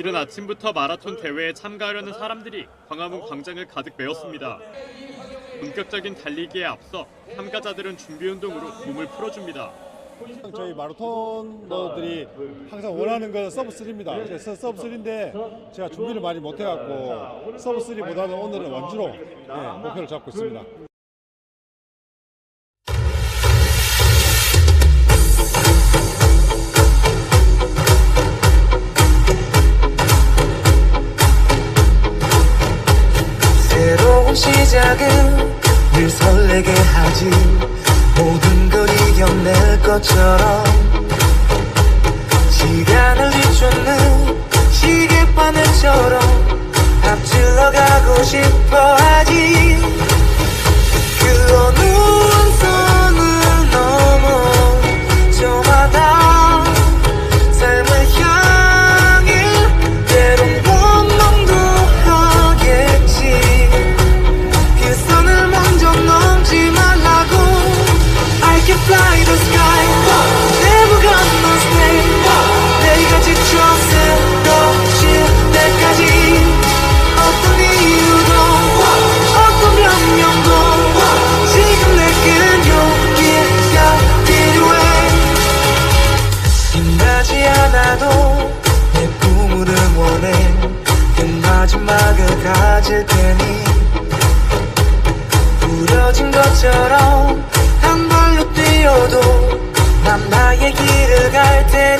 이른 아침부터 마라톤 대회에 참가하려는 사람들이 광화문 광장을 가득 메웠습니다. 본격적인 달리기에 앞서 참가자들은 준비 운동으로 몸을 풀어줍니다. 저희 마라톤러들이 항상 원하는 건 서브 3입니다. 그래서 서브 3인데 제가 준비를 많이 못 해갖고 서브 3보다는 오늘은 원주로 네, 목표를 잡고 있습니다. 늘 설레게 하지 모든 걸 이겨낼 것처럼. 시간을 뒤쫓는 시계바늘처럼 앞질러 가고 싶어 하지. 그 어느 한 발로 뛰어도 난 나의 길을 갈 테니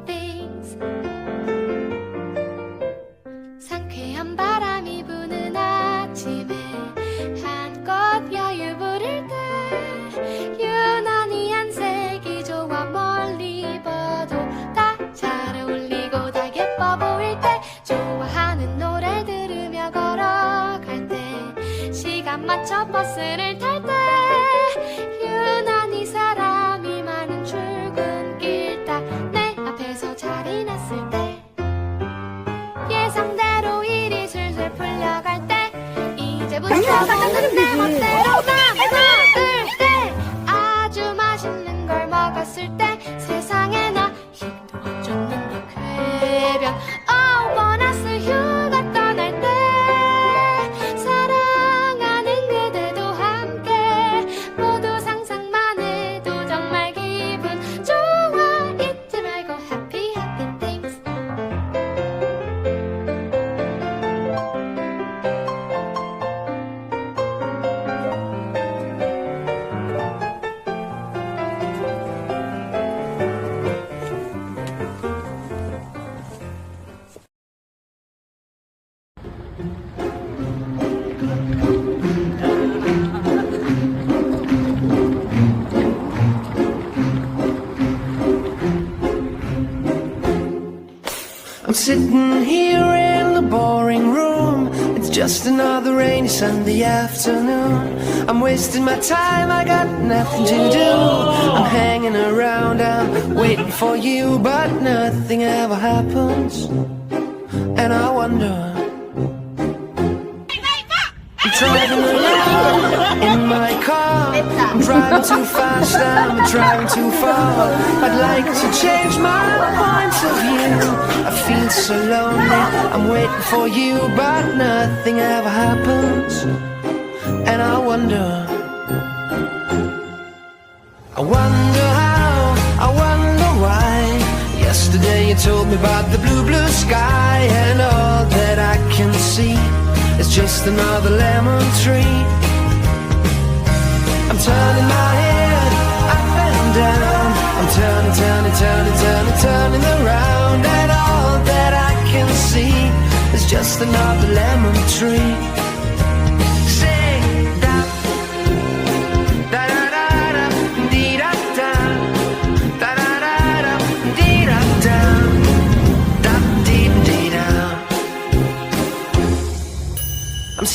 시간 맞춰 버스를 탈 때 유난히 사람이 많은 출근길 딱 내 앞에서 자리 냈을 때 예상대로 일이 술술 풀려갈 때 이제부터 가자는 내 멋대로 sitting here in the boring room. It's just another rainy Sunday afternoon. I'm wasting my time, I got nothing to do. I'm hanging around, I'm waiting for you, but nothing ever happens. And I wonder. I'm driving around in my car. I'm driving too fast, I'm driving too far. I'd like to change my point of view. I feel so lonely, I'm waiting for you, but nothing ever happens. And I wonder. I wonder how, I wonder why. Yesterday you told me about the blue, blue sky, and all that I can see is just another lemon tree. I'm turning my head up and down. I'm turning, turning, turning, turning, turning around, and all that I can see is just another lemon tree.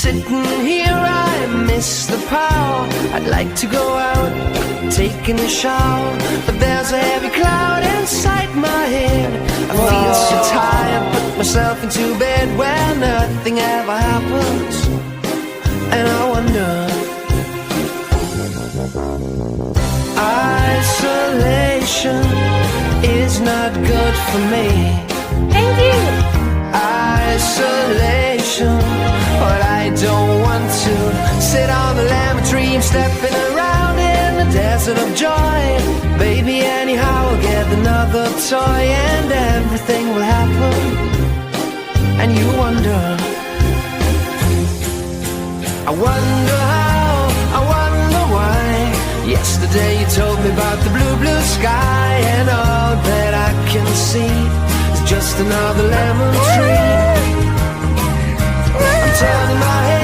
Sitting here, I miss the power. I'd like to go out, taking a shower, but there's a heavy cloud inside my head. I feel so tired, put myself into bed where nothing ever happens, and I wonder. Isolation is not good for me. Thank you. Isolation, sit on the lemon tree. Stepping around in the desert of joy. Baby, anyhow, I'll get another toy and everything will happen. And you wonder, I wonder how, I wonder why. Yesterday you told me about the blue, blue sky, and all that I can see is just another lemon tree. I'm turning my head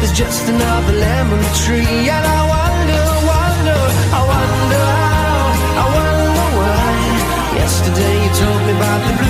There's just another lemon tree And I wonder, wonder, I wonder how I wonder why. Yesterday you told me about the blue